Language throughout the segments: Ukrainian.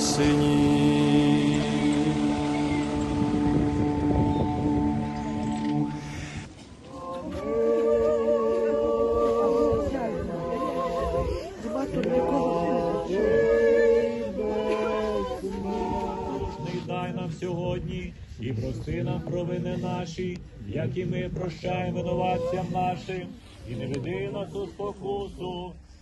по дай нам сьогодні і прости нам провини наші, як і ми прощаємо винуватцям нашим, і не веди нас у спокусу,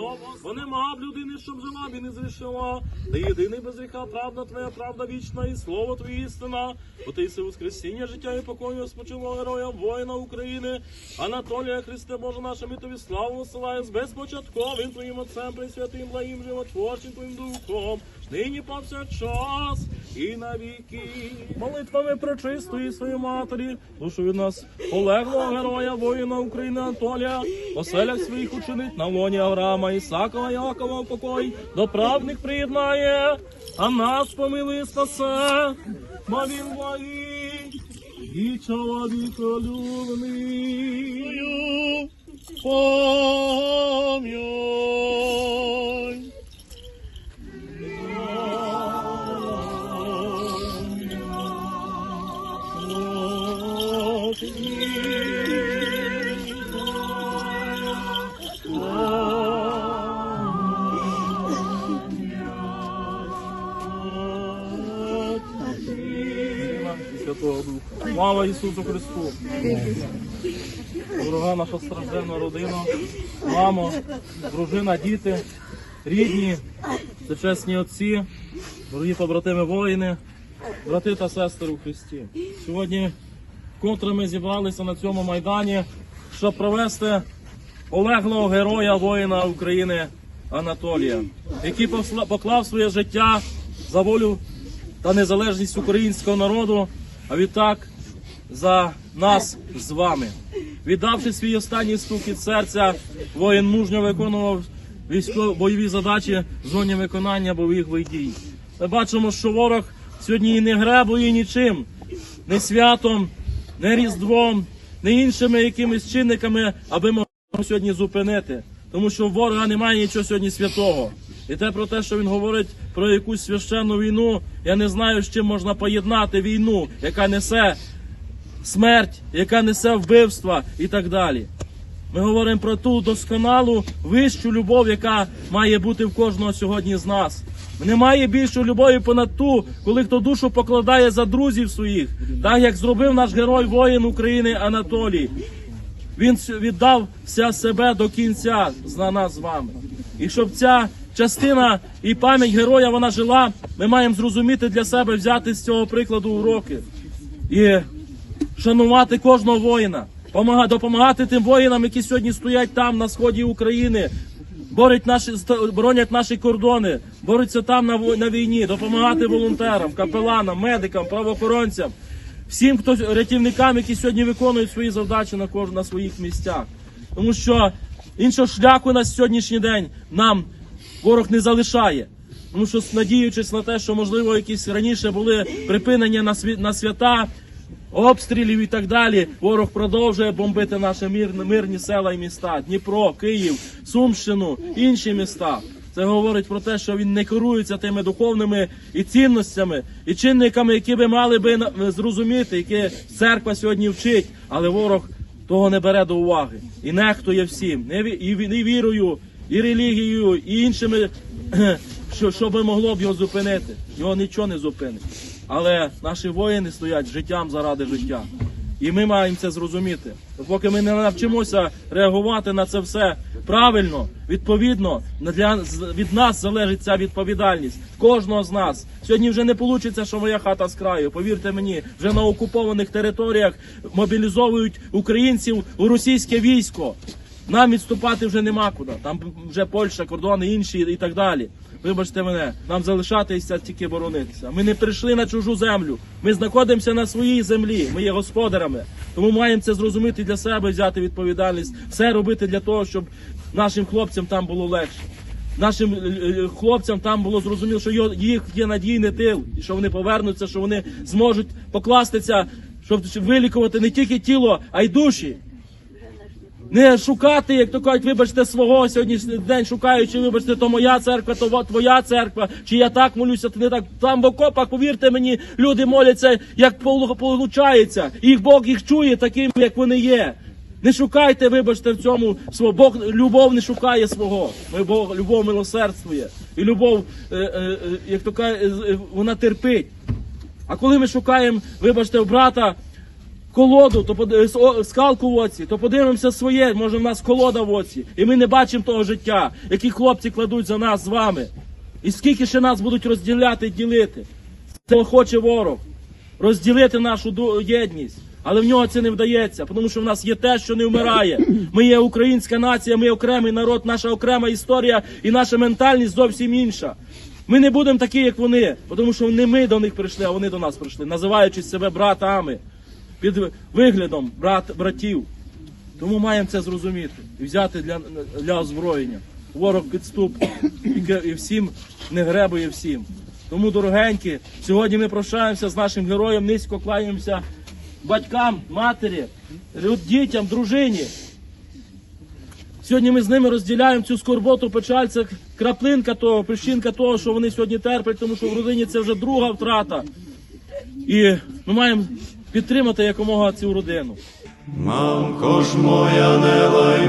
Що бо нема б людини, щоб жила і не зрішила. Ти єдиний без гріха, правда твоя, правда вічна, і слово твоє істина. Бо ти си воскресіння, життя і покою спочилого героя, воїна України, Анатолія Христе Боже наше, ми тобі славу насилає з безпочатковим твоїм отцем, пресвятим, благим, животворчим твоїм духом, нині повсякчас і навіки. Молитвами прочистої своєї матері, душу від нас полеглого героя, воїна України Анатолія, оселях своїх учинить на лоні Авраама, Ісакова, Якова покой, до правних приєднає, а нас помилуй спасе, благий і чоловіколюбний. Пом'яй. Слава Ісусу Христу! Дорога наша стражденна родина, мамо, дружина, діти, рідні, чесні отці, дорогі побратими воїни, брати та сестри у Христі. Сьогодні вкотре ми зібралися на цьому майдані, щоб провести полеглого героя воїна України Анатолія, який поклав своє життя за волю та незалежність українського народу, а відтак за нас з вами. Віддавши свій останній стук від серця, воїн мужньо виконував військові бойові задачі в зоні виконання бойових дій. Ми бачимо, що ворог сьогодні не гребує нічим, не святом, не різдвом, не іншими якимись чинниками, аби могли сьогодні зупинити. Тому що в ворога немає нічого сьогодні святого. І те про те, що він говорить про якусь священну війну, я не знаю, з чим можна поєднати війну, яка несе смерть, яка несе вбивства і так далі. Ми говоримо про ту досконалу вищу любов, яка має бути в кожного сьогодні з нас. Немає більшої любові понад ту, коли хто душу покладає за друзів своїх, так як зробив наш герой воїн України Анатолій. Він віддав вся себе до кінця за нас з вами. І щоб ця частина і пам'ять героя вона жила, ми маємо зрозуміти для себе, взяти з цього прикладу уроки і шанувати кожного воїна, помага- допомагати тим воїнам, які сьогодні стоять там на сході України, борють наші боронять наші кордони, борються там на на війні, допомагати волонтерам, капеланам, медикам, правоохоронцям, всім, хто рятівникам, які сьогодні виконують свої завдачі на кож на своїх місцях. Тому що іншого шляху на сьогоднішній день нам ворог не залишає. Тому що надіючись на те, що можливо якісь раніше були припинення на свята, обстрілів і так далі, ворог продовжує бомбити наші мир, мирні села і міста: Дніпро, Київ, Сумщину, інші міста. Це говорить про те, що він не керується тими духовними і цінностями, і чинниками, які би мали би зрозуміти, які церква сьогодні вчить, але ворог того не бере до уваги і нехтує всім, і вірою, і релігією, і іншими, що, що би могло б його зупинити. Його нічого не зупинить. Але наші воїни стоять життям заради життя. І ми маємо це зрозуміти. Поки ми не навчимося реагувати на це все правильно, відповідно, для, від нас залежить ця відповідальність. Кожного з нас. Сьогодні вже не вийде, що моя хата з краю. Повірте мені, вже на окупованих територіях мобілізовують українців у російське військо. Нам відступати вже нема куди. Там вже Польща, кордони інші і так далі. Вибачте мене, нам залишатися тільки боронитися. Ми не прийшли на чужу землю. Ми знаходимося на своїй землі. Ми є господарями. Тому маємо це зрозуміти для себе, взяти відповідальність, все робити для того, щоб нашим хлопцям там було легше. Нашим е, е, хлопцям там було зрозуміло, що їх є надійний тил, і що вони повернуться, що вони зможуть покластися, щоб вилікувати не тільки тіло, а й душі. Не шукати, як то кажуть, вибачте, свого сьогоднішній день шукаючи, вибачте, то моя церква, то твоя церква, чи я так молюся, то не так. Там в окопах, повірте мені, люди моляться, як виходить. Їх Бог їх чує такими, як вони є. Не шукайте, вибачте, в цьому свого. Бог любов не шукає свого. Ми Бог любов милосердствує. І любов, е, е, е, як то кажуть, вона терпить. А коли ми шукаємо, вибачте, брата колоду, то под- о- скалку в оці, то подивимося своє, може в нас колода в оці. І ми не бачимо того життя, які хлопці кладуть за нас з вами. І скільки ще нас будуть розділяти і ділити. Це хоче ворог. Розділити нашу єдність. Але в нього це не вдається, тому що в нас є те, що не вмирає. Ми є українська нація, ми є окремий народ, наша окрема історія і наша ментальність зовсім інша. Ми не будемо такі, як вони, тому що не ми до них прийшли, а вони до нас прийшли, називаючи себе братами, під виглядом брат, братів. Тому маємо це зрозуміти і взяти для, для озброєння. Ворог підступ і, всім не гребує всім. Тому, дорогенькі, сьогодні ми прощаємося з нашим героєм, низько кланяємося батькам, матері, дітям, дружині. Сьогодні ми з ними розділяємо цю скорботу, печаль, це краплинка того, пещинка того, що вони сьогодні терплять, тому що в родині це вже друга втрата. І ми маємо підтримати якомога цю родину. Мамко ж моя, не лай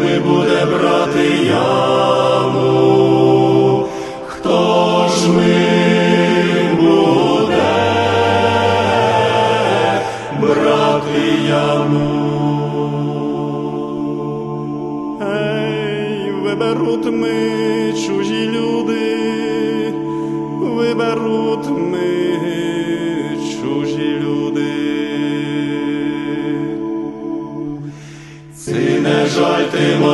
Хто ми буде брати яму? Хто ж ми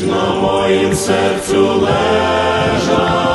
На моїм серцю лежав,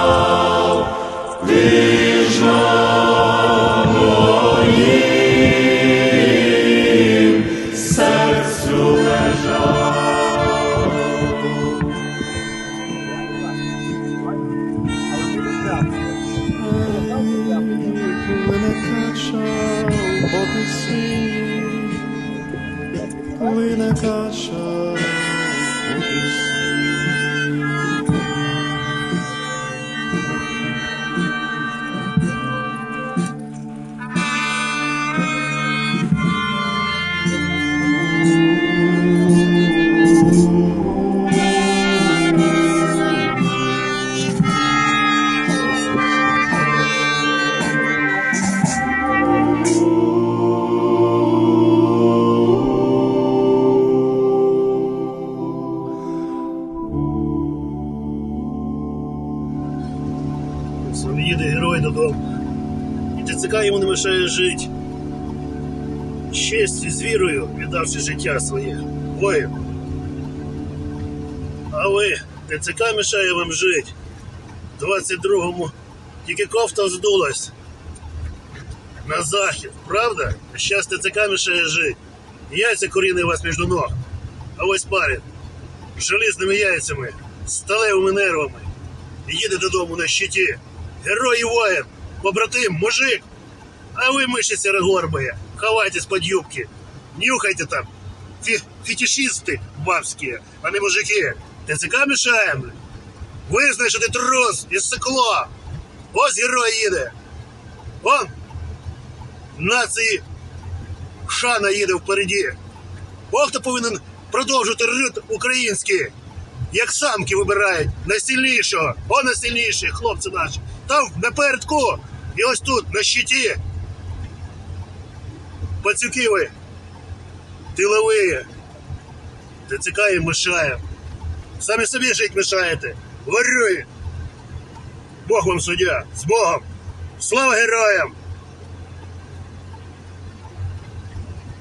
Їде герой додому. І ТЦК йому не мешає жити. З честю, з вірою, віддавши життя своє. Воїн. А ви, ТЦК мешає вам жити. В 22-му тільки кофта здулась. На захід, правда? Зараз ТЦК мешає жити. Яйця куріни у вас між ног. А ось парень. З желізними яйцями, сталевими нервами. Їде додому на щиті. Герой і воїн, побратим, мужик. А ви миші сірогорбые, ховайтесь под юбки. Нюхайте там. Фі фетишисты бабские, а не мужики. ТЦК мешаємо. Визнай, що ти трус і сикло. Ось герой їде. Он нації шана їде впереді. Ох, хто повинен продовжувати рит український. Як самки вибирають найсильнішого, о найсильніший, хлопці наші. Там напередку. І ось тут, на щиті. Пацюки ви. Тилові. ТЦК їм мешає. Самі собі жить мешаєте. Горюй. Бог вам суддя. З Богом. Слава героям!